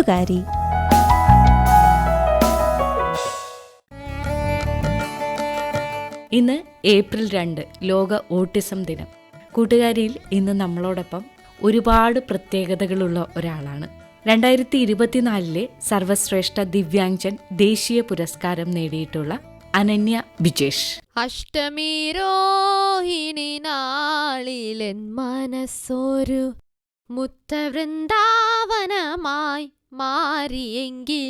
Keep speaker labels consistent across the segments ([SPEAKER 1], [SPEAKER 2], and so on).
[SPEAKER 1] കൂട്ടുകാരി.
[SPEAKER 2] ഇന്ന് ഏപ്രിൽ രണ്ട് ലോക ഓട്ടിസം ദിനം. കൂട്ടുകാരിയിൽ ഇന്ന് നമ്മളോടൊപ്പം ഒരുപാട് പ്രത്യേകതകളുള്ള ഒരാളാണ്. രണ്ടായിരത്തി ഇരുപത്തിനാലിലെ സർവശ്രേഷ്ഠ ദിവ്യാംഗൻ ദേശീയ പുരസ്കാരം നേടിയിട്ടുള്ള അനന്യ ബിജേഷ്
[SPEAKER 3] അഷ്ടമി രോഹിണി നാളിലെൻ മനസ്സൊരു മുത്തവൃന്ദാവനമായി മാറിയെങ്കിൽ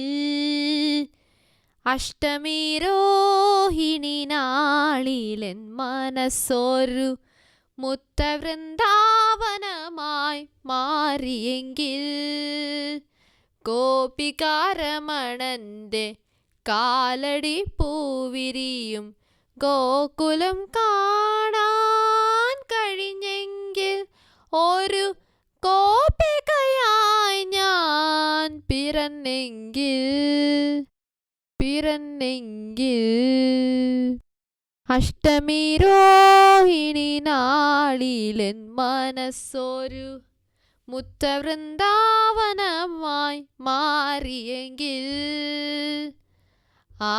[SPEAKER 3] അഷ്ടമി രോഹിണി നാളിലെൻ മനസ്സൊരു മുത്തവൃന്ദാവനമായി മാറിയെങ്കിൽ ഗോപികാരമണന്റെ കാലടി പൂവിരിയും ഗോകുലം കാണാൻ കഴിഞ്ഞെങ്കിൽ ഒരു ഞാൻ പിറന്നെങ്കിൽ പിറന്നെങ്കിൽ അഷ്ടമി രോഹിണി നാളിലെൻ മനസ്സൊരു മുത്തവൃന്ദാവനമായി മാറിയെങ്കിൽ ആ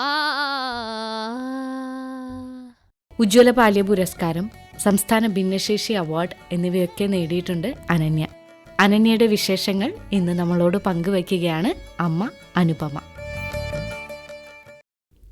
[SPEAKER 2] ഉജ്ജ്വല ബാല്യ പുരസ്കാരം സംസ്ഥാന ഭിന്നശേഷി അവാർഡ് എന്നിവയൊക്കെ നേടിയിട്ടുണ്ട് അനന്യ. അനന്യയുടെ വിശേഷങ്ങൾ ഇന്ന് നമ്മളോട് പങ്കുവയ്ക്കുകയാണ് അമ്മ അനുപമ.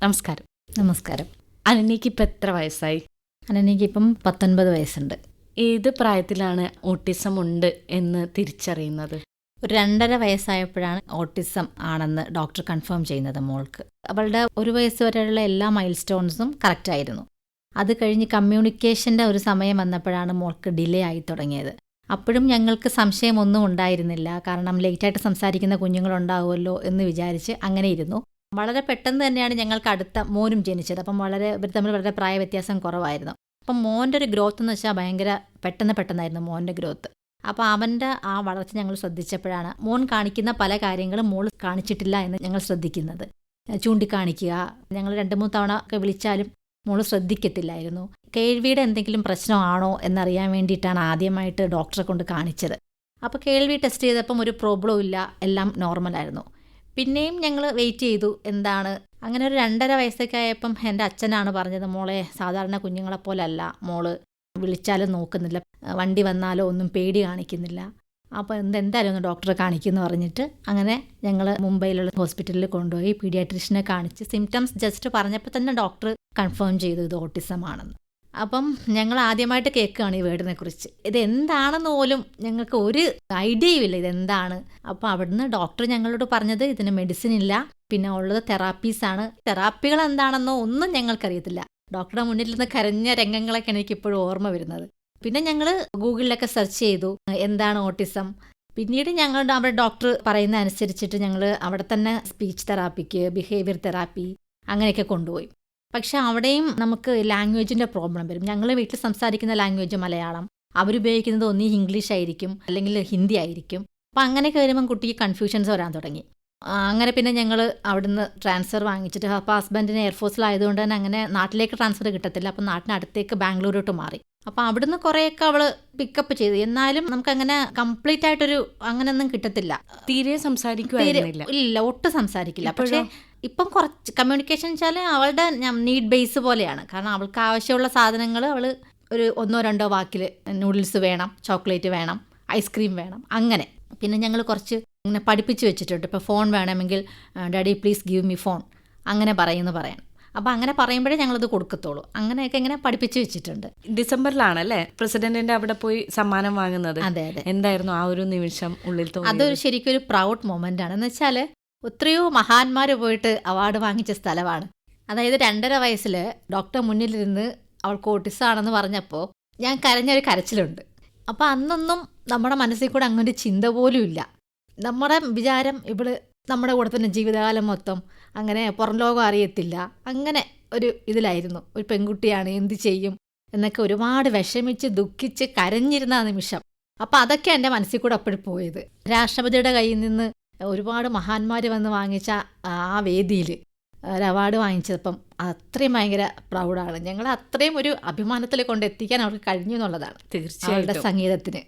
[SPEAKER 2] നമസ്കാരം.
[SPEAKER 4] നമസ്കാരം.
[SPEAKER 2] അനന്യക്ക് ഇപ്പം എത്ര വയസ്സായി?
[SPEAKER 4] അനന്യക്ക് ഇപ്പം പത്തൊൻപത് വയസ്സുണ്ട്.
[SPEAKER 2] ഏത് പ്രായത്തിലാണ് ഓട്ടിസം ഉണ്ട് എന്ന് തിരിച്ചറിയുന്നത്?
[SPEAKER 4] ഒരു രണ്ടര വയസ്സായപ്പോഴാണ് ഓട്ടിസം ആണെന്ന് ഡോക്ടർ കൺഫേം ചെയ്യുന്നത് മോൾക്ക്. അവളുടെ ഒരു വയസ്സ് വരെയുള്ള എല്ലാ മൈൽ സ്റ്റോൺസും കറക്റ്റായിരുന്നു. അത് കഴിഞ്ഞ് കമ്മ്യൂണിക്കേഷന്റെ ഒരു സമയം വന്നപ്പോഴാണ് മോൾക്ക് ഡിലേ ആയി തുടങ്ങിയത്. അപ്പോഴും ഞങ്ങൾക്ക് സംശയമൊന്നും ഉണ്ടായിരുന്നില്ല. കാരണം ലേറ്റായിട്ട് സംസാരിക്കുന്ന കുഞ്ഞുങ്ങളുണ്ടാവുമല്ലോ എന്ന് വിചാരിച്ച് അങ്ങനെ ഇരുന്നു. വളരെ പെട്ടെന്ന് തന്നെയാണ് ഞങ്ങൾക്ക് അടുത്ത മോനും ജനിച്ചത്. അപ്പം വളരെ ഇവർ തമ്മിൽ വളരെ പ്രായ വ്യത്യാസം കുറവായിരുന്നു. അപ്പം മോന്റെ ഒരു ഗ്രോത്ത് എന്ന് വെച്ചാൽ ഭയങ്കര പെട്ടെന്ന് പെട്ടെന്നായിരുന്നു മോന്റെ ഗ്രോത്ത് അപ്പോൾ അവന്റെ ആ വളർച്ച ഞങ്ങൾ ശ്രദ്ധിച്ചപ്പോഴാണ് മോൻ കാണിക്കുന്ന പല കാര്യങ്ങളും മോൾ കാണിച്ചിട്ടില്ല എന്ന് ഞങ്ങൾ ശ്രദ്ധിക്കുന്നത്. ചൂണ്ടിക്കാണിക്കുക ഞങ്ങൾ രണ്ട് മൂന്ന് തവണ ഒക്കെ വിളിച്ചാലും മോൾ ശ്രദ്ധിക്കത്തില്ലായിരുന്നു. കേൾവിയുടെ എന്തെങ്കിലും പ്രശ്നമാണോ എന്നറിയാൻ വേണ്ടിയിട്ടാണ് ആദ്യമായിട്ട് ഡോക്ടറെ കൊണ്ട് കാണിച്ചത്. അപ്പോൾ കേൾവി ടെസ്റ്റ് ചെയ്തപ്പം ഒരു പ്രോബ്ലം ഇല്ല എല്ലാം നോർമലായിരുന്നു പിന്നെയും ഞങ്ങൾ വെയിറ്റ് ചെയ്തു എന്താണ്? അങ്ങനെ ഒരു രണ്ടര വയസ്സൊക്കെ ആയപ്പം എന്റെ അച്ഛനാണ് പറഞ്ഞത് മോളെ സാധാരണ കുഞ്ഞുങ്ങളെപ്പോലല്ല മോൾ വിളിച്ചാലും നോക്കുന്നില്ല വണ്ടി വന്നാലോ ഒന്നും പേടി കാണിക്കുന്നില്ല. അപ്പോൾ എന്ത് എന്തായാലും ഒന്ന് ഡോക്ടറെ കാണിക്കുമെന്ന് പറഞ്ഞിട്ട് അങ്ങനെ ഞങ്ങൾ മുംബൈയിലുള്ള ഹോസ്പിറ്റലിൽ കൊണ്ടുപോയി പീഡിയാട്രീഷ്യനെ കാണിച്ച് സിംറ്റംസ് ജസ്റ്റ് പറഞ്ഞപ്പോൾ തന്നെ ഡോക്ടർ കൺഫേം ചെയ്തു ഇത് ഓട്ടിസം ആണെന്ന് അപ്പം ഞങ്ങൾ ആദ്യമായിട്ട് കേൾക്കുകയാണ് ഈ വേർഡിനെ കുറിച്ച് ഇത് എന്താണെന്ന് പോലും ഞങ്ങൾക്ക് ഒരു ഐഡിയയും ഇല്ല ഇതെന്താണ്. അപ്പോൾ അവിടുന്ന് ഡോക്ടർ ഞങ്ങളോട് പറഞ്ഞത് ഇതിന് മെഡിസിൻ ഇല്ല പിന്നെ ഉള്ളത് തെറാപ്പീസാണ് തെറാപ്പികൾ എന്താണെന്നോ ഒന്നും ഞങ്ങൾക്കറിയത്തില്ല. ഡോക്ടറുടെ മുന്നിൽ നിന്ന് കരഞ്ഞ രംഗങ്ങളൊക്കെയാണ് എനിക്ക് ഇപ്പോഴും ഓർമ്മ വരുന്നത്. പിന്നെ ഞങ്ങൾ ഗൂഗിളിലൊക്കെ സെർച്ച് ചെയ്തു എന്താണ് ഓട്ടിസം പിന്നീട് ഞങ്ങളുടെ അവിടെ ഡോക്ടർ പറയുന്ന അനുസരിച്ചിട്ട് ഞങ്ങൾ അവിടെ തന്നെ സ്പീച്ച് തെറാപ്പിക്ക് ബിഹേവിയർ തെറാപ്പി അങ്ങനെയൊക്കെ കൊണ്ടുപോയി. പക്ഷെ അവിടെയും നമുക്ക് ലാംഗ്വേജിന്റെ പ്രോബ്ലം വരും. ഞങ്ങൾ വീട്ടിൽ സംസാരിക്കുന്ന ലാംഗ്വേജ് മലയാളം. അവരുപയോഗിക്കുന്നത് ഒന്നീ ഇംഗ്ലീഷ് ആയിരിക്കും അല്ലെങ്കിൽ ഹിന്ദി ആയിരിക്കും. അപ്പം അങ്ങനെയൊക്കെ വരുമ്പം കുട്ടിക്ക് കൺഫ്യൂഷൻസ് വരാൻ തുടങ്ങി. അങ്ങനെ പിന്നെ ഞങ്ങൾ അവിടുന്ന് ട്രാൻസ്ഫർ വാങ്ങിച്ചിട്ട് അപ്പോൾ ഹസ്ബൻഡിന് എയർഫോഴ്സിലായതുകൊണ്ട് തന്നെ അങ്ങനെ നാട്ടിലേക്ക് ട്രാൻസ്ഫർ കിട്ടത്തില്ല. അപ്പം നാട്ടിനടുത്തേക്ക് ബാംഗ്ലൂരോട്ട് മാറി. അപ്പോൾ അവിടുന്ന് കുറേയൊക്കെ അവൾ പിക്കപ്പ് ചെയ്തു. എന്നാലും നമുക്കങ്ങനെ കംപ്ലീറ്റ് ആയിട്ടൊരു അങ്ങനെയൊന്നും കിട്ടത്തില്ല.
[SPEAKER 2] തീരെ സംസാരിക്കുവായിരുന്നില്ല.
[SPEAKER 4] ഇല്ല ഒട്ടും സംസാരിക്കില്ല? പക്ഷേ ഇപ്പം കുറച്ച് കമ്മ്യൂണിക്കേഷൻ വെച്ചാൽ അവളുടെ നീഡ് ബേസ് പോലെയാണ്. കാരണം അവൾക്ക് ആവശ്യമുള്ള സാധനങ്ങൾ അവൾ ഒരു ഒന്നോ രണ്ടോ വാക്കിൽ നൂഡിൽസ് വേണം ചോക്ലേറ്റ് വേണം ഐസ്ക്രീം വേണം അങ്ങനെ. പിന്നെ ഞങ്ങൾ കുറച്ച് ഇങ്ങനെ പഠിപ്പിച്ച് വെച്ചിട്ടുണ്ട്. ഇപ്പോൾ ഫോൺ വേണമെങ്കിൽ daddy please give me phone അങ്ങനെ പറയുമെന്ന് പറയാൻ. അപ്പോൾ അങ്ങനെ പറയുമ്പോഴേ ഞങ്ങളത് കൊടുക്കത്തുള്ളൂ. അങ്ങനെയൊക്കെ ഇങ്ങനെ പഠിപ്പിച്ച് വെച്ചിട്ടുണ്ട്.
[SPEAKER 2] ഡിസംബറിലാണല്ലേ പ്രസിഡന്റിന്റെ അവിടെ പോയി സമ്മാനം വാങ്ങുന്നത്?
[SPEAKER 4] അതെ അതെ.
[SPEAKER 2] എന്തായിരുന്നു ആ ഒരു നിമിഷം ഉള്ളിൽ
[SPEAKER 4] അതൊരു ശരിക്കും ഒരു പ്രൗഡ് മൊമെന്റ് ആണ്. എന്ന് വെച്ചാൽ എത്രയോ മഹാന്മാർ പോയിട്ട് അവാർഡ് വാങ്ങിച്ച സ്ഥലമാണ്. അതായത് രണ്ടര വയസ്സിൽ ഡോക്ടർ മുന്നിലിരുന്ന് അവൾക്ക് ഓട്ടിസാണെന്ന് പറഞ്ഞപ്പോൾ ഞാൻ കരഞ്ഞൊരു കരച്ചിലുണ്ട്. അപ്പോൾ അന്നൊന്നും നമ്മുടെ മനസ്സിൽ കൂടെ അങ്ങനൊരു ചിന്ത പോലും ഇല്ല. നമ്മുടെ വിചാരം ഇവൾ നമ്മുടെ കൂടെ തന്നെ ജീവിതകാലം മൊത്തം അങ്ങനെ പുറം ലോകം അറിയത്തില്ല. അങ്ങനെ ഒരു ഇതിലായിരുന്നു. ഒരു പെൺകുട്ടിയാണ് എന്ത് ചെയ്യും എന്നൊക്കെ ഒരുപാട് വിഷമിച്ച് ദുഃഖിച്ച് കരഞ്ഞിരുന്ന ആ നിമിഷം. അപ്പം അതൊക്കെ എന്റെ മനസ്സിൽ കൂടെ അപ്പോഴും പോയത്. രാഷ്ട്രപതിയുടെ കയ്യിൽ നിന്ന് ഒരുപാട് മഹാന്മാർ വന്ന് വാങ്ങിച്ച ആ വേദിയിൽ ഒരു അവാർഡ് വാങ്ങിച്ചപ്പം അത്രയും ഭയങ്കര പ്രൗഡാണ് ഞങ്ങൾ അത്രയും ഒരു അഭിമാനത്തിൽ കൊണ്ട് എത്തിക്കാൻ അവർക്ക് കഴിഞ്ഞു എന്നുള്ളതാണ്
[SPEAKER 2] തീർച്ചയായിട്ടും.
[SPEAKER 4] സംഗീതത്തിന്.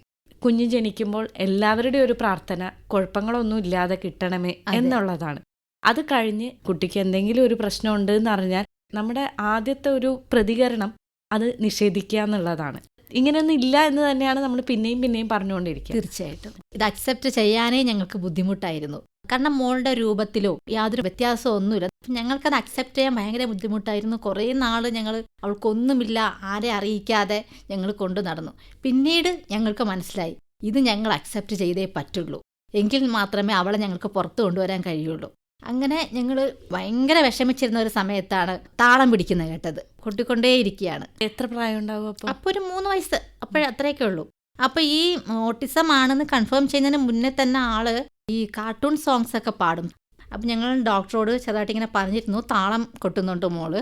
[SPEAKER 2] കുഞ്ഞ് ജനിക്കുമ്പോൾ എല്ലാവരുടെയും ഒരു പ്രാർത്ഥന കുഴപ്പങ്ങളൊന്നും ഇല്ലാതെ കിട്ടണമേ എന്നുള്ളതാണ്. അത് കഴിഞ്ഞ് കുട്ടിക്ക് എന്തെങ്കിലും ഒരു പ്രശ്നം ഉണ്ട് എന്ന് അറിഞ്ഞാൽ നമ്മുടെ ആദ്യത്തെ ഒരു പ്രതികരണം അത് നിഷേധിക്കുക എന്നുള്ളതാണ്. ഇങ്ങനെയൊന്നും ഇല്ല എന്ന് തന്നെയാണ് നമ്മൾ പിന്നെയും പിന്നെയും പറഞ്ഞുകൊണ്ടിരിക്കുക
[SPEAKER 4] തീർച്ചയായിട്ടും. ഇത് അക്സെപ്റ്റ് ചെയ്യാനേ ഞങ്ങൾക്ക് ബുദ്ധിമുട്ടായിരുന്നു. കാരണം മോളുടെ രൂപത്തിലോ യാതൊരു വ്യത്യാസമോ ഒന്നുമില്ല ഞങ്ങൾക്കത് അക്സെപ്റ്റ് ചെയ്യാൻ ഭയങ്കര ബുദ്ധിമുട്ടായിരുന്നു. കുറേ നാൾ ഞങ്ങൾ അവൾക്കൊന്നുമില്ല ആരെ അറിയിക്കാതെ ഞങ്ങൾ കൊണ്ടു നടന്നു. പിന്നീട് ഞങ്ങൾക്ക് മനസ്സിലായി ഇത് ഞങ്ങൾ അക്സെപ്റ്റ് ചെയ്തേ പറ്റുള്ളൂ. എങ്കിൽ മാത്രമേ അവളെ ഞങ്ങൾക്ക് പുറത്ത് കൊണ്ടുവരാൻ കഴിയുള്ളൂ. അങ്ങനെ ഞങ്ങൾ ഭയങ്കര വിഷമിച്ചിരുന്ന ഒരു സമയത്താണ് താളം പിടിക്കുന്നത് കേട്ടത്. കൊട്ടിക്കൊണ്ടേയിരിക്കുകയാണ്
[SPEAKER 2] എത്ര പ്രായം ഉണ്ടാവും അപ്പോൾ
[SPEAKER 4] അപ്പോൾ ഒരു മൂന്ന് വയസ്സ്. അപ്പോഴത്രയൊക്കെ ഉള്ളൂ. അപ്പോൾ ഈ ഓട്ടിസം ആണെന്ന് കൺഫേം ചെയ്യുന്നതിന് മുന്നേ തന്നെ ആൾ ഈ കാർട്ടൂൺ സോങ്സ് ഒക്കെ പാടും. അപ്പം ഞങ്ങൾ ഡോക്ടറോട് ചെറുതായിട്ട് ഇങ്ങനെ പറഞ്ഞിരുന്നു താളം കൊട്ടുന്നുണ്ട് മോൾ.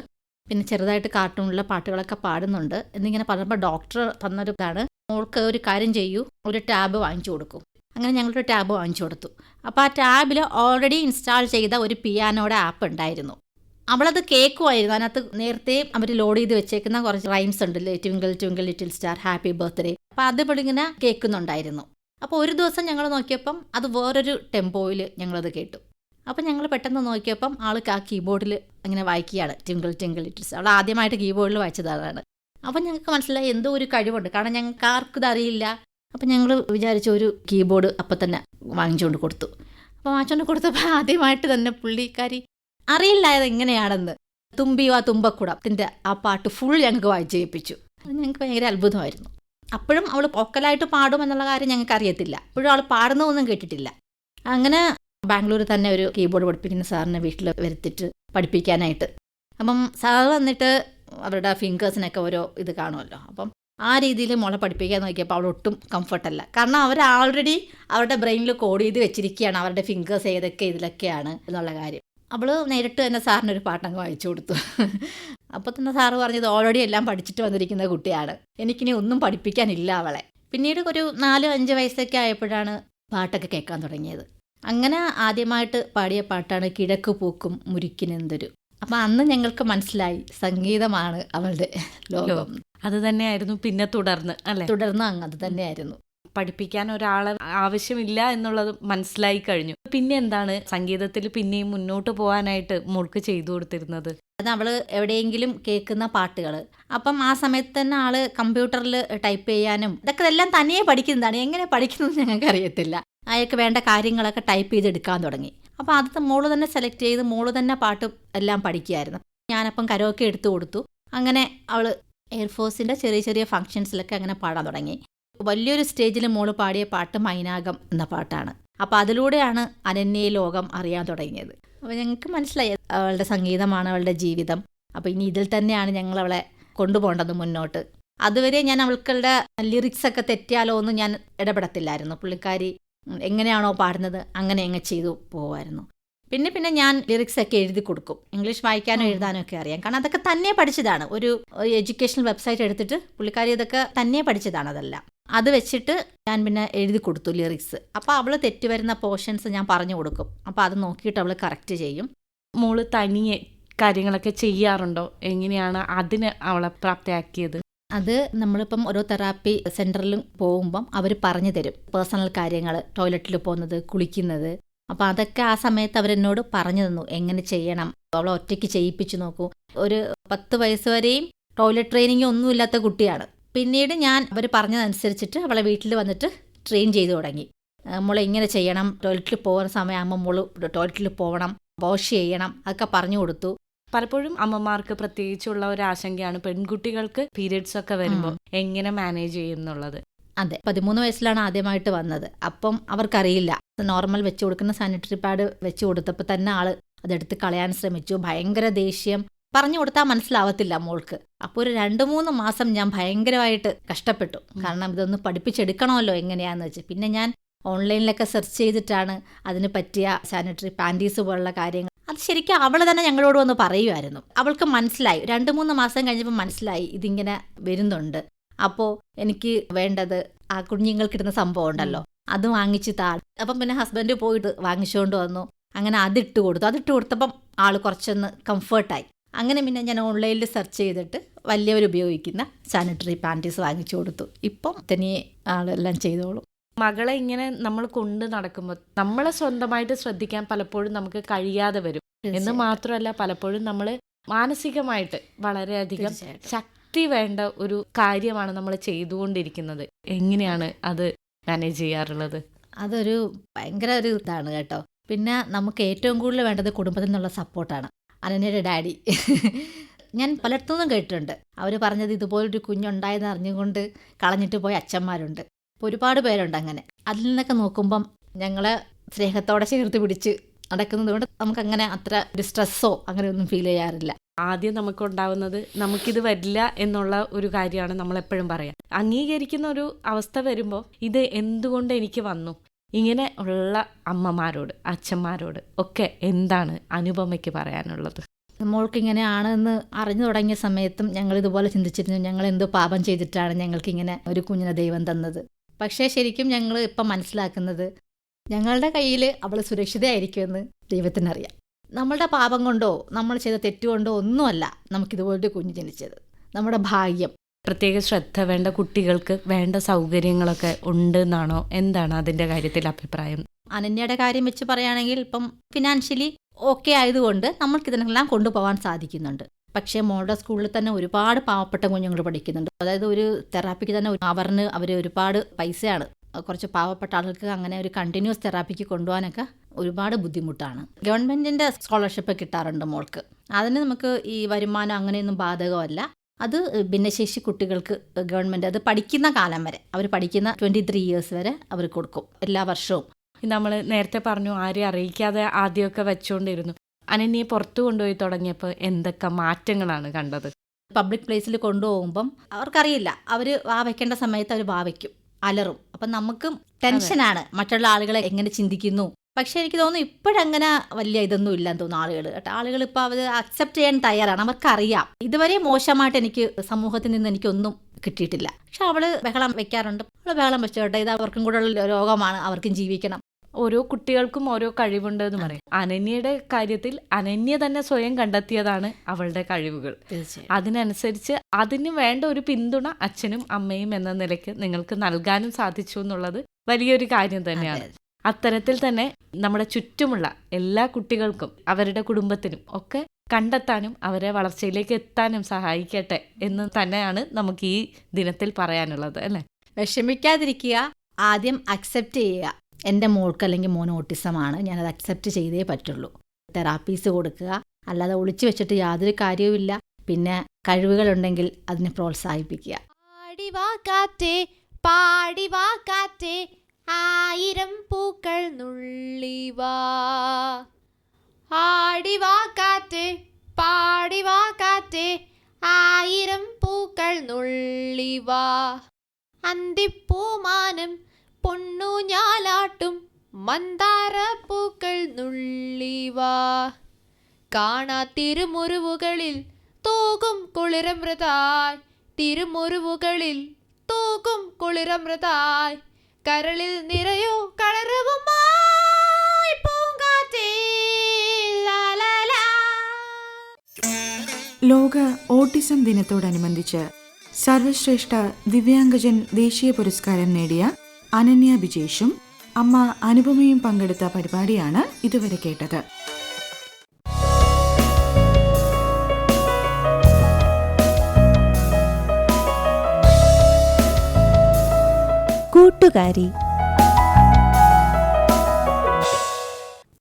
[SPEAKER 4] പിന്നെ ചെറുതായിട്ട് കാർട്ടൂണിലെ പാട്ടുകളൊക്കെ പാടുന്നുണ്ട്. എന്നിങ്ങനെ പറഞ്ഞപ്പോൾ ഡോക്ടർ തന്നൊരു ഇതാണ് മോൾക്ക് ഒരു കാര്യം ചെയ്യൂ ഒരു ടാബ് വാങ്ങിച്ചു കൊടുക്കും. അങ്ങനെ ഞങ്ങളൊരു ടാബ് വാങ്ങിച്ചു കൊടുത്തു. അപ്പോൾ ആ ടാബിൽ ഓൾറെഡി ഇൻസ്റ്റാൾ ചെയ്ത ഒരു പിയാനോയുടെ ആപ്പ് ഉണ്ടായിരുന്നു. അവളത് കേൾക്കുമായിരുന്നു അതിനകത്ത് നേരത്തെ അവർ ലോഡ് ചെയ്ത് വെച്ചേക്കുന്ന കുറച്ച് റൈംസ് ഉണ്ടല്ലേ twinkle twinkle little star happy birthday. അപ്പോൾ അത് ഇങ്ങനെ കേൾക്കുന്നുണ്ടായിരുന്നു. അപ്പോൾ ഒരു ദിവസം ഞങ്ങൾ നോക്കിയപ്പം അത് വേറൊരു ടെമ്പോയിൽ ഞങ്ങളത് കേട്ടു. അപ്പം ഞങ്ങൾ പെട്ടെന്ന് നോക്കിയപ്പം ആൾക്ക് ആ കീബോർഡിൽ അങ്ങനെ വായിക്കുകയാണ്. ട്വിങ്കിൾ ട്വിങ്കിൾ ഇറ്റ്സ് അവൾ ആദ്യമായിട്ട് കീബോർഡിൽ വായിച്ചതാണ് അപ്പം ഞങ്ങൾക്ക് മനസ്സിലായി എന്തോ ഒരു കഴിവുണ്ട്. കാരണം ഞങ്ങൾക്ക് ആർക്കും ഇതറിയില്ല അപ്പം ഞങ്ങൾ വിചാരിച്ച ഒരു കീബോർഡ് അപ്പം തന്നെ വാങ്ങിച്ചുകൊണ്ട് കൊടുത്തു. അപ്പോൾ വാങ്ങിച്ചുകൊണ്ട് കൊടുത്തപ്പോൾ ആദ്യമായിട്ട് തന്നെ പുള്ളിക്കാരി അറിയില്ല അത് എങ്ങനെയാണെന്ന്. തുമ്പിയോ ആ തുമ്പക്കുടത്തിന്റെ ആ പാട്ട് ഫുൾ ഞങ്ങൾക്ക് വായിച്ച് കേൾപ്പിച്ചു. അത് ഞങ്ങൾക്ക് ഭയങ്കര അത്ഭുതമായിരുന്നു. അപ്പോഴും അവൾ പൊക്കലായിട്ട് പാടും എന്നുള്ള കാര്യം ഞങ്ങൾക്ക് അറിയത്തില്ല. അപ്പോഴും അവൾ പാടുന്നതൊന്നും കേട്ടിട്ടില്ല. അങ്ങനെ ബാംഗ്ലൂർ തന്നെ ഒരു കീബോർഡ് പഠിപ്പിക്കുന്ന സാറിനെ വീട്ടിൽ വരുത്തിട്ട് പഠിപ്പിക്കാനായിട്ട്. അപ്പം സാർ വന്നിട്ട് അവരുടെ ഫിംഗേഴ്സിനൊക്കെ ഓരോ ഇത് കാണുമല്ലോ. അപ്പം ആ രീതിയിൽ മോളെ പഠിപ്പിക്കാൻ നോക്കിയപ്പോൾ അവൾ ഒട്ടും കംഫർട്ടല്ല കാരണം അവർ ആൾറെഡി അവരുടെ ബ്രെയിനിൽ കോഡ് ചെയ്ത് വെച്ചിരിക്കുകയാണ്. അവരുടെ ഫിംഗേഴ്സ് ഏതൊക്കെ ഇതിലൊക്കെയാണ് എന്നുള്ള കാര്യം. അവൾ നേരിട്ട് തന്നെ സാറിന് ഒരു പാട്ടങ്ങ് വായിച്ചു കൊടുത്തു. അപ്പോൾ തന്നെ സാറ് പറഞ്ഞത് ഓൾറെഡി എല്ലാം പഠിച്ചിട്ട് വന്നിരിക്കുന്ന കുട്ടിയാണ്. എനിക്കിനി ഒന്നും പഠിപ്പിക്കാനില്ല അവളെ. പിന്നീട് ഒരു നാല് അഞ്ച് വയസ്സൊക്കെ ആയപ്പോഴാണ് പാട്ടൊക്കെ കേൾക്കാൻ തുടങ്ങിയത്. അങ്ങനെ ആദ്യമായിട്ട് പാടിയ പാട്ടാണ് കിഴക്ക് പൂക്കും മുരിക്കിനെന്തൊരു അപ്പം അന്ന് ഞങ്ങൾക്ക് മനസ്സിലായി സംഗീതമാണ് അവളുടെ ലോകം.
[SPEAKER 2] അത് തന്നെയായിരുന്നു പിന്നെ തുടർന്ന് അല്ലെ?
[SPEAKER 4] തുടർന്ന് അങ്ങ് അത് തന്നെയായിരുന്നു.
[SPEAKER 2] പഠിപ്പിക്കാൻ ഒരാളെ ആവശ്യമില്ല എന്നുള്ളത് മനസ്സിലായി കഴിഞ്ഞു. പിന്നെ എന്താണ് സംഗീതത്തിൽ പിന്നെയും മുന്നോട്ട് പോകാനായിട്ട് മോൾക്ക് ചെയ്തു കൊടുത്തിരുന്നത്?
[SPEAKER 4] അത് അവൾ എവിടെയെങ്കിലും കേൾക്കുന്ന പാട്ടുകൾ അപ്പം ആ സമയത്ത് തന്നെ ആൾ കമ്പ്യൂട്ടറിൽ ടൈപ്പ് ചെയ്യാനും ഇതൊക്കെ എല്ലാം തനിയെ പഠിക്കുന്നതാണ്. എങ്ങനെ പഠിക്കുന്നത് ഞങ്ങൾക്ക് അറിയത്തില്ല അയാൾക്ക് വേണ്ട കാര്യങ്ങളൊക്കെ ടൈപ്പ് ചെയ്തെടുക്കാൻ തുടങ്ങി. അപ്പോൾ അത് മോൾ തന്നെ സെലക്ട് ചെയ്ത് മോൾ തന്നെ പാട്ട് എല്ലാം പഠിക്കുമായിരുന്നു ഞാനപ്പം കരോക്കെ എടുത്തു കൊടുത്തു. അങ്ങനെ അവൾ എയർഫോഴ്സിന്റെ ചെറിയ ചെറിയ ഫങ്ഷൻസിലൊക്കെ അങ്ങനെ പാടാൻ തുടങ്ങി. വലിയൊരു സ്റ്റേജിൽ മോൾ പാടിയ പാട്ട് മൈനാകം എന്ന പാട്ടാണ്. അപ്പോൾ അതിലൂടെയാണ് അനന്യ ലോകം അറിയാൻ തുടങ്ങിയത്. അപ്പോൾ ഞങ്ങൾക്ക് മനസ്സിലായി അവളുടെ സംഗീതമാണ് അവളുടെ ജീവിതം. അപ്പോൾ ഇനി ഇതിൽ തന്നെയാണ് ഞങ്ങൾ അവളെ കൊണ്ടുപോകേണ്ടത് മുന്നോട്ട്. അതുവരെ ഞാൻ അവൾക്കുള്ള ലിറിക്സ് ഒക്കെ തെറ്റിയാലോ ഒന്നും ഞാൻ ഇടപെടത്തില്ലായിരുന്നു. പുള്ളിക്കാരി എങ്ങനെയാണോ പാടുന്നത് അങ്ങനെ അങ്ങ് ചെയ്തു പോകുമായിരുന്നു പിന്നെ പിന്നെ ഞാൻ ലിറിക്സ് ഒക്കെ എഴുതി കൊടുക്കും. ഇംഗ്ലീഷ് വായിക്കാനും എഴുതാനും ഒക്കെ അറിയാം. കാരണം അതൊക്കെ തന്നെ പഠിച്ചതാണ്. ഒരു എഡ്യൂക്കേഷണൽ വെബ്സൈറ്റ് എടുത്തിട്ട് പുള്ളിക്കാരി ഇതൊക്കെ തന്നെ പഠിച്ചതാണ് അതെല്ലാം. അത് വെച്ചിട്ട് ഞാൻ പിന്നെ എഴുതി കൊടുത്തു ലിറിക്സ് അപ്പോൾ അവൾ തെറ്റ് വരുന്ന പോർഷൻസ് ഞാൻ പറഞ്ഞു കൊടുക്കും. അപ്പോൾ അത് നോക്കിയിട്ട് അവൾ കറക്റ്റ് ചെയ്യും.
[SPEAKER 2] മോൾ തനിയെ കാര്യങ്ങളൊക്കെ ചെയ്യാറുണ്ടോ? എങ്ങനെയാണ് അതിന് അവളെ പ്രാപ്തയാക്കിയത്?
[SPEAKER 4] അത് നമ്മളിപ്പം ഓരോ തെറാപ്പി സെന്ററിലും പോകുമ്പം അവർ പറഞ്ഞു തരും. പേഴ്സണൽ കാര്യങ്ങൾ ടോയ്ലറ്റിൽ പോകുന്നത് കുളിക്കുന്നത്. അപ്പോൾ അതൊക്കെ ആ സമയത്ത് അവരെന്നോട് പറഞ്ഞു തന്നു. എങ്ങനെ ചെയ്യണം? അവളെ ഒറ്റയ്ക്ക് ചെയ്യിപ്പിച്ചു നോക്കൂ. ഒരു പത്ത് വയസ്സ് വരെയും ടോയ്ലറ്റ് ട്രെയിനിങ് ഒന്നുമില്ലാത്ത കുട്ടിയാണ്. പിന്നീട് ഞാൻ അവർ പറഞ്ഞതനുസരിച്ചിട്ട് അവളെ വീട്ടിൽ വന്നിട്ട് ട്രെയിൻ ചെയ്തു തുടങ്ങി. മോളെ ഇങ്ങനെ ചെയ്യണം. ടോയ്ലറ്റിൽ പോകുന്ന സമയമാകുമ്പോൾ മോൾ ടോയ്ലറ്റിൽ പോകണം. വാഷ് ചെയ്യണം. അതൊക്കെ പറഞ്ഞു കൊടുത്തു.
[SPEAKER 2] പലപ്പോഴും അമ്മമാർക്ക് പ്രത്യേകിച്ചുള്ള ഒരു ആശങ്കയാണ് പെൺകുട്ടികൾക്ക് പീരിയഡ്സ് ഒക്കെ വരുമ്പോൾ എങ്ങനെ മാനേജ് ചെയ്യുന്നുള്ളത്
[SPEAKER 4] അതെ പതിമൂന്ന് വയസ്സിലാണ് ആദ്യമായിട്ട് വന്നത്. അപ്പം അവർക്കറിയില്ല. നോർമൽ വെച്ച് കൊടുക്കുന്ന സാനിറ്ററി പാഡ് വെച്ച് കൊടുത്തപ്പോൾ തന്നെ ആൾ അതെടുത്ത് കളയാൻ ശ്രമിച്ചു. ഭയങ്കര ദേഷ്യം. പറഞ്ഞു കൊടുത്താൽ മനസ്സിലാവത്തില്ല മോൾക്ക്. അപ്പോൾ ഒരു രണ്ട് മൂന്ന് മാസം ഞാൻ ഭയങ്കരമായിട്ട് കഷ്ടപ്പെട്ടു. കാരണം ഇതൊന്ന് പഠിപ്പിച്ചെടുക്കണമല്ലോ എങ്ങനെയാന്ന് വെച്ച്. പിന്നെ ഞാൻ ഓൺലൈനിലൊക്കെ സെർച്ച് ചെയ്തിട്ടാണ് അതിന് പറ്റിയ സാനിറ്ററി പാന്റീസ് പോലുള്ള കാര്യങ്ങൾ അത് ശരിക്കും അവൾ തന്നെ ഞങ്ങളോട് വന്ന് പറയുമായിരുന്നു അവൾക്ക് മനസ്സിലായി. രണ്ട് മൂന്ന് മാസം കഴിഞ്ഞപ്പോൾ മനസ്സിലായി ഇതിങ്ങനെ വരുന്നുണ്ട്. അപ്പോൾ എനിക്ക് വേണ്ടത് ആ കുഞ്ഞുങ്ങൾക്ക് ഇടുന്ന സംഭവം ഉണ്ടല്ലോ. അത് വാങ്ങിച്ച് താ. അപ്പം പിന്നെ ഹസ്ബൻഡ് പോയിട്ട് വാങ്ങിച്ചുകൊണ്ട് വന്നു. അങ്ങനെ അതിട്ട് കൊടുത്തു. അതിട്ട് കൊടുത്തപ്പം ആൾ കുറച്ചൊന്ന് കംഫർട്ടായി അങ്ങനെ പിന്നെ ഞാൻ ഓൺലൈനിൽ സെർച്ച് ചെയ്തിട്ട് വലിയവർ ഉപയോഗിക്കുന്ന സാനിറ്ററി പാന്റീസ് വാങ്ങിച്ചു കൊടുത്തു. ഇപ്പം തനിയെ ആളെല്ലാം ചെയ്തോളും.
[SPEAKER 2] മകളെ ഇങ്ങനെ നമ്മൾ കൊണ്ട് നടക്കുമ്പോൾ നമ്മളെ സ്വന്തമായിട്ട് ശ്രദ്ധിക്കാൻ പലപ്പോഴും നമുക്ക് കഴിയാതെ വരും. എന്ന് മാത്രമല്ല പലപ്പോഴും നമ്മൾ മാനസികമായിട്ട് വളരെയധികം. ശക്തി വേണ്ട ഒരു കാര്യമാണ് നമ്മൾ ചെയ്തുകൊണ്ടിരിക്കുന്നത്. എങ്ങനെയാണ് അത് മാനേജ് ചെയ്യാറുള്ളത്?
[SPEAKER 4] അതൊരു ഭയങ്കര ഒരു ഇതാണ് കേട്ടോ. പിന്നെ നമുക്ക് ഏറ്റവും കൂടുതൽ വേണ്ടത് കുടുംബത്തിൽ നിന്നുള്ള സപ്പോർട്ടാണ്. അനന്യയുടെ ഡാഡി. ഞാൻ പലയിടത്തുനിന്നും കേട്ടിട്ടുണ്ട്. അവർ പറഞ്ഞത് ഇതുപോലൊരു കുഞ്ഞുണ്ടായെന്ന് അറിഞ്ഞുകൊണ്ട് കളഞ്ഞിട്ട് പോയ അച്ഛന്മാരുണ്ട്. അപ്പോൾ ഒരുപാട് പേരുണ്ട് അങ്ങനെ. അതിൽ നിന്നൊക്കെ നോക്കുമ്പം ഞങ്ങളെ സ്നേഹത്തോടെ ചേർത്ത് പിടിച്ച് നടക്കുന്നത് കൊണ്ട് നമുക്കങ്ങനെ അത്ര ഒരു സ്ട്രെസ്സോ അങ്ങനെ ഒന്നും ഫീൽ ചെയ്യാറില്ല.
[SPEAKER 2] ആദ്യം നമുക്കുണ്ടാവുന്നത് നമുക്കിത് വരില്ല എന്നുള്ള ഒരു കാര്യമാണ് നമ്മൾ എപ്പോഴും പറയാം. അംഗീകരിക്കുന്ന ഒരു അവസ്ഥ വരുമ്പോൾ ഇത് എന്തുകൊണ്ട് എനിക്ക് വന്നു? ഇങ്ങനെ ഉള്ള അമ്മമാരോട് അച്ഛന്മാരോട് ഒക്കെ എന്താണ് അനുപമയ്ക്ക് പറയാനുള്ളത്?
[SPEAKER 4] നമ്മൾക്ക് ഇങ്ങനെയാണ് എന്ന് അറിഞ്ഞു തുടങ്ങിയ സമയത്തും ഞങ്ങൾ ഇതുപോലെ ചിന്തിച്ചിരുന്നു ഞങ്ങൾ എന്തോ പാപം ചെയ്തിട്ടാണ് ഞങ്ങൾക്ക് ഇങ്ങനെ ഒരു കുഞ്ഞിനെ ദൈവം തന്നത്. പക്ഷേ ശരിക്കും ഞങ്ങൾ ഇപ്പം മനസ്സിലാക്കുന്നത് ഞങ്ങളുടെ കയ്യിൽ അവൾ സുരക്ഷിതയായിരിക്കുമെന്ന് ദൈവത്തിനറിയാം. നമ്മളുടെ പാപം കൊണ്ടോ നമ്മൾ ചെയ്ത തെറ്റുകൊണ്ടോ ഒന്നുമല്ല നമുക്കിതുപോലൊരു കുഞ്ഞ് ജനിച്ചത്. നമ്മുടെ ഭാഗ്യം.
[SPEAKER 2] പ്രത്യേക ശ്രദ്ധ വേണ്ട കുട്ടികൾക്ക് വേണ്ട സൗകര്യങ്ങളൊക്കെ ഉണ്ട് എന്നാണോ എന്താണ് അതിന്റെ കാര്യത്തിൽ അഭിപ്രായം?
[SPEAKER 4] അനന്യയുടെ കാര്യം വെച്ച് പറയുകയാണെങ്കിൽ ഇപ്പം ഫിനാൻഷ്യലി ഓക്കെ ആയതുകൊണ്ട് നമ്മൾക്ക് ഇതിനെല്ലാം കൊണ്ടുപോകാൻ സാധിക്കുന്നുണ്ട്. പക്ഷേ മോളുടെ സ്കൂളിൽ തന്നെ ഒരുപാട് പാവപ്പെട്ട കുഞ്ഞുങ്ങൾ പഠിക്കുന്നുണ്ട്. അതായത് ഒരു തെറാപ്പിക്ക് തന്നെ അവറിന് അവർ ഒരുപാട് പൈസയാണ്. കുറച്ച് പാവപ്പെട്ട ആളുകൾക്ക് അങ്ങനെ ഒരു കണ്ടിന്യൂസ് തെറാപ്പിക്ക് കൊണ്ടുപോകാനൊക്കെ ഒരുപാട് ബുദ്ധിമുട്ടാണ്. ഗവൺമെന്റിന്റെ സ്കോളർഷിപ്പ് കിട്ടാറുണ്ട് മോൾക്ക്. അതിന് നമുക്ക് ഈ വരുമാനം അങ്ങനെയൊന്നും ബാധകമല്ല. അത് ഭിന്നശേഷി കുട്ടികൾക്ക് ഗവൺമെന്റ് അത് പഠിക്കുന്ന കാലം വരെ അവർ പഠിക്കുന്ന ട്വന്റി ത്രീ ഇയേഴ്സ് വരെ അവർ കൊടുക്കും എല്ലാ വർഷവും.
[SPEAKER 2] നമ്മൾ നേരത്തെ പറഞ്ഞു ആരെയും അറിയിക്കാതെ ആദ്യമൊക്കെ വെച്ചുകൊണ്ടിരുന്നു അനന്യെ പുറത്തു കൊണ്ടുപോയി തുടങ്ങിയപ്പോൾ എന്തൊക്കെ മാറ്റങ്ങളാണ് കണ്ടത്?
[SPEAKER 4] പബ്ലിക് പ്ലേസിൽ കൊണ്ടുപോകുമ്പം അവർക്കറിയില്ല. അവർ വാ വയ്ക്കേണ്ട സമയത്ത് അവർ വാ വയ്ക്കും അലറും. അപ്പം നമുക്കും ടെൻഷനാണ്. മറ്റുള്ള ആളുകളെ എങ്ങനെ ചിന്തിക്കുന്നു? പക്ഷെ എനിക്ക് തോന്നുന്നു ഇപ്പോഴങ്ങനെ വലിയ ഇതൊന്നും ഇല്ലെന്ന് തോന്നുന്നു ആളുകൾ കേട്ടോ ആളുകൾ ഇപ്പോൾ അവർ അക്സെപ്റ്റ് ചെയ്യാൻ തയ്യാറാണ്. അവർക്കറിയാം. ഇതുവരെ മോശമായിട്ട് എനിക്ക് സമൂഹത്തിൽ നിന്ന് എനിക്കൊന്നും കിട്ടിയിട്ടില്ല. പക്ഷെ അവൾ ബഹളം വെക്കാറുണ്ട്. അവൾ ബഹളം വെച്ചോട്ടെ ഇത് അവർക്കും കൂടെ ഉള്ള രോഗമാണ് അവർക്കും ജീവിക്കണം.
[SPEAKER 2] ഓരോ കുട്ടികൾക്കും ഓരോ കഴിവുണ്ട് എന്ന് പറയും. അനന്യയുടെ കാര്യത്തിൽ അനന്യ തന്നെ സ്വയം കണ്ടെത്തിയതാണ് അവളുടെ കഴിവുകൾ. അതിനനുസരിച്ച് അതിന് വേണ്ട ഒരു പിന്തുണ അച്ഛനും അമ്മയും എന്ന നിലയ്ക്ക് നിങ്ങൾക്ക് നൽകാനും സാധിച്ചു എന്നുള്ളത് വലിയൊരു കാര്യം തന്നെയാണ്. അത്തരത്തിൽ തന്നെ നമ്മുടെ ചുറ്റുമുള്ള എല്ലാ കുട്ടികൾക്കും അവരുടെ കുടുംബത്തിനും ഒക്കെ കണ്ടെത്താനും അവരെ വളർച്ചയിലേക്ക് എത്താനും സഹായിക്കട്ടെ എന്ന് തന്നെയാണ് നമുക്ക് ഈ ദിനത്തിൽ പറയാനുള്ളത് അല്ലേ?
[SPEAKER 4] വിഷമിക്കാതിരിക്കുക. ആദ്യം അക്സെപ്റ്റ് ചെയ്യുക. എന്റെ മോൾക്ക് അല്ലെങ്കിൽ മോന് ഓട്ടിസമാണ്. ഞാനത് അക്സെപ്റ്റ് ചെയ്തേ പറ്റുള്ളൂ. തെറാപ്പീസ് കൊടുക്കുക. അല്ലാതെ ഒളിച്ചു വെച്ചിട്ട് യാതൊരു കാര്യവുമില്ല. പിന്നെ കഴിവുകളുണ്ടെങ്കിൽ അതിനെ പ്രോത്സാഹിപ്പിക്കുക.
[SPEAKER 3] ആയിരം പൂക്കൾ ആയിരം പൂക്കൾ നുള്ളി വാ. അന്തിപ്പൂമാനം പൊണ്ണു ഞാലാട്ടും മന്ദാര പൂക്കൾ നുള്ളിവാ. കാണാത്തിരുമുറിവുകളിൽ കാണാ തിരുമുറിവുകളിൽ തൂകും കുളിരമൃതായ്. തിരുമുറിവുകളിൽ തൂകും കുളിരമൃതായ്. കരളിൽ നിറയോ കളറവുമായി.
[SPEAKER 1] ലോക ഓട്ടിസം ദിനത്തോടനുബന്ധിച്ച് സർവശ്രേഷ്ഠ ദിവ്യാംഗജൻ ദേശീയ പുരസ്കാരം നേടിയ അനന്യ ബിജേഷും അമ്മ അനുപമയും പങ്കെടുത്ത പരിപാടിയാണ് ഇതുവരെ കേട്ടത്.
[SPEAKER 5] കൂട്ടുകാരി